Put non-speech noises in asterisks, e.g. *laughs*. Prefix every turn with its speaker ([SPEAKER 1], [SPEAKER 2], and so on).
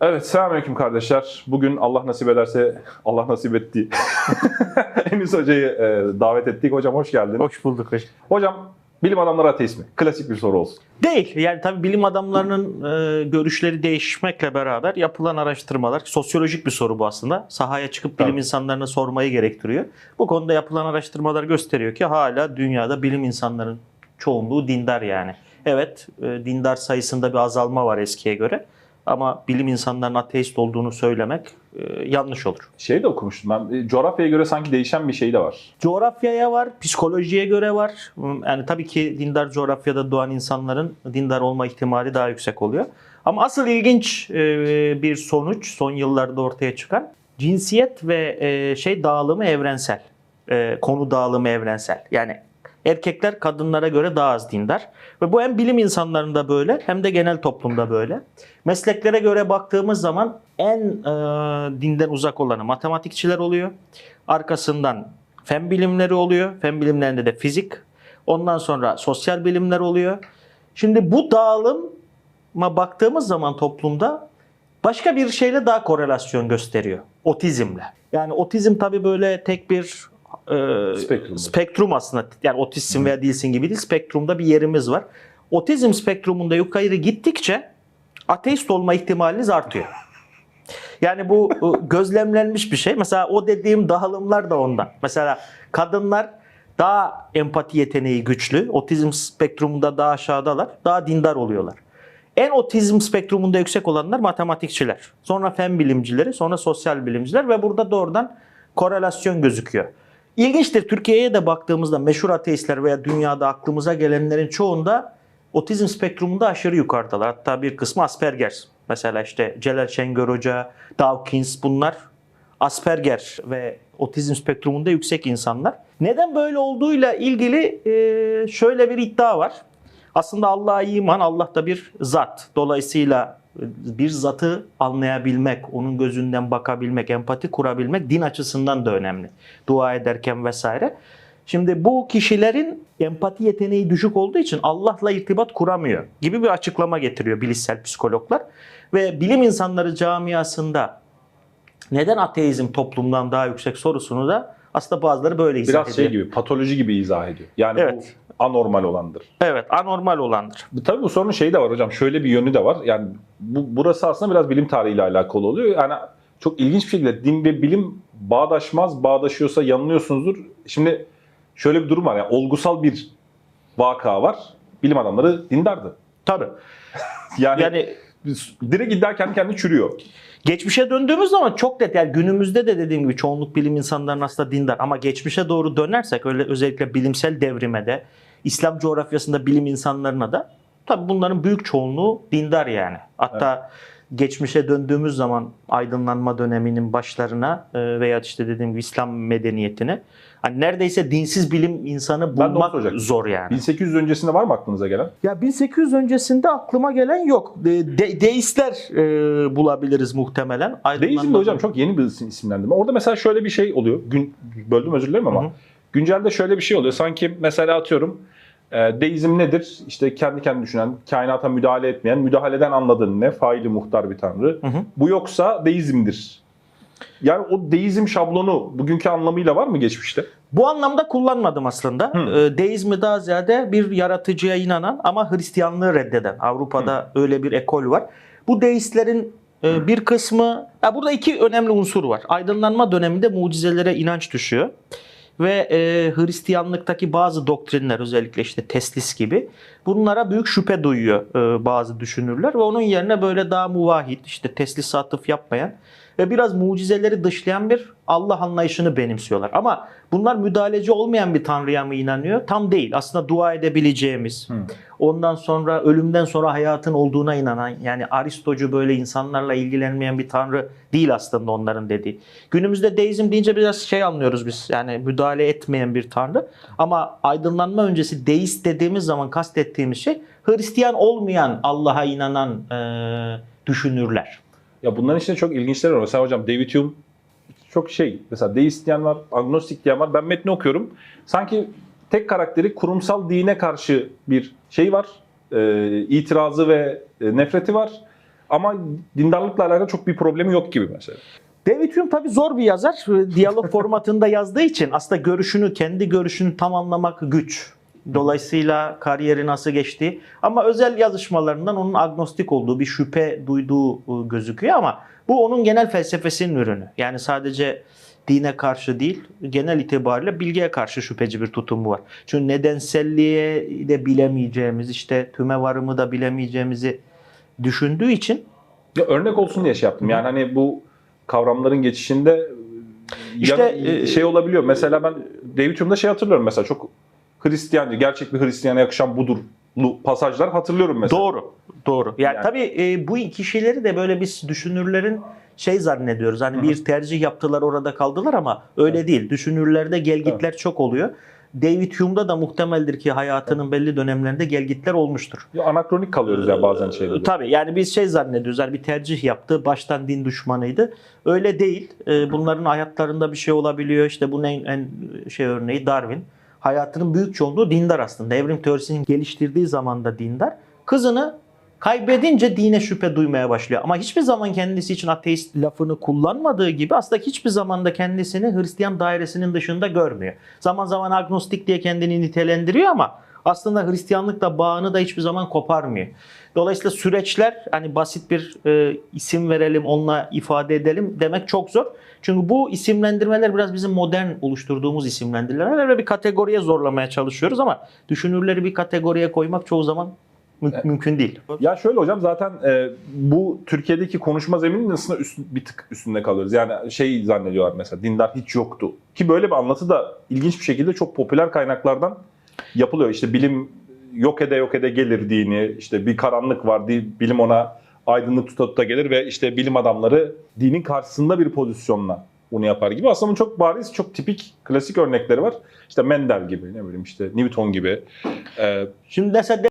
[SPEAKER 1] Evet, selamünaleyküm kardeşler. Bugün Allah nasip ederse, Allah nasip etti. *laughs* Enis Hoca'yı e, davet ettik. Hocam hoş geldin.
[SPEAKER 2] Hoş bulduk. Hoş.
[SPEAKER 1] Hocam, bilim adamları ateist mi? Klasik bir soru olsun.
[SPEAKER 2] Değil. Yani tabii bilim adamlarının e, görüşleri değişmekle beraber yapılan araştırmalar, sosyolojik bir soru bu aslında. Sahaya çıkıp bilim
[SPEAKER 1] Evet.
[SPEAKER 2] insanlarına sormayı gerektiriyor. Bu konuda yapılan araştırmalar gösteriyor ki hala dünyada bilim insanların çoğunluğu dindar yani. Evet, e, dindar sayısında bir azalma var eskiye göre. Ama bilim insanlarının ateist olduğunu söylemek e, yanlış olur.
[SPEAKER 1] Şey de okumuştum ben. e, Coğrafyaya göre sanki değişen bir şey de var.
[SPEAKER 2] Coğrafyaya var, psikolojiye göre var. Yani tabii ki dindar coğrafyada doğan insanların dindar olma ihtimali daha yüksek oluyor. Ama asıl ilginç e, bir sonuç son yıllarda ortaya çıkan cinsiyet ve e, şey dağılımı evrensel. E, Konu dağılımı evrensel. Yani erkekler kadınlara göre daha az dindar. Ve bu hem bilim insanlarında böyle hem de genel toplumda böyle. Mesleklere göre baktığımız zaman en e, dinden uzak olanı matematikçiler oluyor. Arkasından fen bilimleri oluyor. Fen bilimlerinde de fizik. Ondan sonra sosyal bilimler oluyor. Şimdi bu dağılıma baktığımız zaman toplumda başka bir şeyle daha korelasyon gösteriyor. Otizmle. Yani otizm tabii böyle tek bir e,
[SPEAKER 1] Spektrum.
[SPEAKER 2] spektrum aslında. Yani otizm veya değilsin gibi değil. Spektrumda bir yerimiz var. Otizm spektrumunda yukarı gittikçe ateist olma ihtimaliniz artıyor. Yani bu gözlemlenmiş bir şey. Mesela o dediğim dağılımlar da ondan. Mesela kadınlar daha empati yeteneği güçlü. Otizm spektrumunda daha aşağıdalar. Daha dindar oluyorlar. En otizm spektrumunda yüksek olanlar matematikçiler. Sonra fen bilimcileri, sonra sosyal bilimciler ve burada doğrudan korelasyon gözüküyor. İlginçtir Türkiye'ye de baktığımızda meşhur ateistler veya dünyada aklımıza gelenlerin çoğunda otizm spektrumunda aşırı yukarıdalar. Hatta bir kısmı Asperger. Mesela işte Celal Şengör Hoca, Dawkins bunlar Asperger ve otizm spektrumunda yüksek insanlar. Neden böyle olduğuyla ilgili e, şöyle bir iddia var. Aslında Allah'a iman, Allah da bir zat. Dolayısıyla bir zatı anlayabilmek, onun gözünden bakabilmek, empati kurabilmek din açısından da önemli. Dua ederken vesaire. Şimdi bu kişilerin empati yeteneği düşük olduğu için Allah'la irtibat kuramıyor gibi bir açıklama getiriyor bilişsel psikologlar. Ve bilim insanları camiasında neden ateizm toplumdan daha yüksek sorusunu da aslında bazıları böyle izah
[SPEAKER 1] Biraz
[SPEAKER 2] ediyor.
[SPEAKER 1] şey gibi, patoloji gibi izah ediyor. Yani
[SPEAKER 2] Evet.
[SPEAKER 1] bu anormal olandır.
[SPEAKER 2] Evet, anormal olandır.
[SPEAKER 1] Tabii bu sorunun şeyi de var hocam. Şöyle bir yönü de var. Yani bu burası aslında biraz bilim tarihiyle alakalı oluyor. Yani çok ilginç bir şekilde din ve bilim bağdaşmaz. Bağdaşıyorsa yanılıyorsunuzdur. Şimdi şöyle bir durum var. Yani olgusal bir vaka var. Bilim adamları dindardı.
[SPEAKER 2] Tabii. *laughs*
[SPEAKER 1] Yani,
[SPEAKER 2] Yani
[SPEAKER 1] direkt iddia kendi kendine çürüyor.
[SPEAKER 2] Geçmişe döndüğümüz zaman çok net yani günümüzde de dediğim gibi çoğunluk bilim insanlarının aslında dindar ama geçmişe doğru dönersek öyle özellikle bilimsel devrime de İslam coğrafyasında bilim insanlarına da tabii bunların büyük çoğunluğu dindar yani. Hatta geçmişe döndüğümüz zaman aydınlanma döneminin başlarına e, veya işte dediğim gibi İslam medeniyetine hani neredeyse dinsiz bilim insanı bulmak zor yani.
[SPEAKER 1] 1800 öncesinde var mı aklınıza gelen?
[SPEAKER 2] Ya 1800 öncesinde aklıma gelen yok. De, de- deistler e, bulabiliriz muhtemelen.
[SPEAKER 1] Deizm de hocam çok yeni bir isim- isimlendirme. Orada mesela şöyle bir şey oluyor. Gün, böldüm özür dilerim ama.
[SPEAKER 2] Hı hı.
[SPEAKER 1] Güncelde şöyle bir şey oluyor. Sanki mesela atıyorum deizm nedir? İşte kendi kendine düşünen, kainata müdahale etmeyen, müdahaleden anladığın ne? Faili muhtar bir tanrı.
[SPEAKER 2] Hı hı.
[SPEAKER 1] Bu yoksa deizmdir. Yani o deizm şablonu bugünkü anlamıyla var mı geçmişte?
[SPEAKER 2] Bu anlamda kullanmadım aslında.
[SPEAKER 1] Hı.
[SPEAKER 2] E, deizmi daha ziyade bir yaratıcıya inanan ama Hristiyanlığı reddeden. Avrupa'da öyle bir ekol var. Bu deistlerin e, bir kısmı, ya burada iki önemli unsur var. Aydınlanma döneminde mucizelere inanç düşüyor. Ve e, Hristiyanlıktaki bazı doktrinler özellikle işte teslis gibi bunlara büyük şüphe duyuyor e, bazı düşünürler ve onun yerine böyle daha muvahhid işte teslis atıf yapmayan ve biraz mucizeleri dışlayan bir Allah anlayışını benimsiyorlar. Ama bunlar müdahaleci olmayan bir tanrıya mı inanıyor? Tam değil. Aslında dua edebileceğimiz, ondan sonra ölümden sonra hayatın olduğuna inanan yani Aristocu böyle insanlarla ilgilenmeyen bir tanrı değil aslında onların dediği. Günümüzde deizm deyince biraz şey anlıyoruz biz yani müdahale etmeyen bir tanrı ama aydınlanma öncesi deist dediğimiz zaman kastettiğimiz şey Hristiyan olmayan Allah'a inanan eee, düşünürler.
[SPEAKER 1] Ya bunların içinde çok ilginçler var. Mesela hocam David Hume çok şey. Mesela deist diyen var, agnostik diyen var. Ben metni okuyorum. Sanki tek karakteri kurumsal dine karşı bir şey var. e, itirazı ve e, nefreti var. Ama dindarlıkla alakalı çok bir problemi yok gibi mesela.
[SPEAKER 2] David Hume tabii zor bir yazar. Diyalog formatında yazdığı için aslında görüşünü, kendi görüşünü tam anlamak güç. Dolayısıyla kariyeri nasıl geçti. Ama özel yazışmalarından onun agnostik olduğu, bir şüphe duyduğu e, gözüküyor ama bu onun genel felsefesinin ürünü. Yani sadece dine karşı değil, genel itibariyle bilgiye karşı şüpheci bir tutumu var. Çünkü nedenselliğe de bilemeyeceğimiz, işte tüme varımı da bilemeyeceğimizi düşündüğü için
[SPEAKER 1] Ya örnek olsun diye şey yaptım. Yani hani bu kavramların geçişinde
[SPEAKER 2] İşte,
[SPEAKER 1] ya-
[SPEAKER 2] e,
[SPEAKER 1] şey olabiliyor. Mesela ben David Hume'da şey hatırlıyorum mesela çok Hristiyancı, gerçek bir Hristiyana yakışan budur pasajlar hatırlıyorum mesela.
[SPEAKER 2] Doğru. Doğru. Yani,
[SPEAKER 1] Yani-
[SPEAKER 2] tabii e, bu kişileri de böyle biz düşünürlerin şey zannediyoruz. Hani bir tercih yaptılar orada kaldılar ama öyle değil. Düşünürlerde gelgitler çok oluyor. David Hume'da da muhtemeldir ki hayatının belli dönemlerinde gelgitler olmuştur.
[SPEAKER 1] Ya anakronik kalıyoruz ya bazen şeylerde.
[SPEAKER 2] Tabii yani biz şey zannediyoruz. Yani bir tercih yaptı. Baştan din düşmanıydı. Öyle değil. E, bunların hayatlarında bir şey olabiliyor. İşte bunun en, en şey örneği Darwin. Hayatının büyük çoğunluğu dindar aslında. Evrim teorisini geliştirdiği zaman da dindar. Kızını kaybedince dine şüphe duymaya başlıyor. Ama hiçbir zaman kendisi için ateist lafını kullanmadığı gibi aslında hiçbir zaman da kendisini Hristiyan dairesinin dışında görmüyor. Zaman zaman agnostik diye kendini nitelendiriyor ama aslında Hristiyanlıkla bağını da hiçbir zaman koparmıyor. Dolayısıyla süreçler hani basit bir e, isim verelim, onunla ifade edelim demek çok zor. Çünkü bu isimlendirmeler biraz bizim modern oluşturduğumuz isimlendirmeler ve bir kategoriye zorlamaya çalışıyoruz ama düşünürleri bir kategoriye koymak çoğu zaman mü- mümkün değil.
[SPEAKER 1] Ya şöyle hocam zaten e, bu Türkiye'deki konuşma zemininin aslında üst, bir tık üstünde kalıyoruz. Yani şey zannediyorlar mesela dindar hiç yoktu. Ki böyle bir anlatı da ilginç bir şekilde çok popüler kaynaklardan yapılıyor. İşte bilim yok ede yok ede gelir dini, işte bir karanlık var, di- bilim ona aydınlık tuta tuta gelir ve işte bilim adamları dinin karşısında bir pozisyonla bunu yapar gibi. Aslında bunun çok bariz, çok tipik, klasik örnekleri var. İşte Mendel gibi, ne bileyim işte Newton gibi. E,
[SPEAKER 2] Şimdi mesela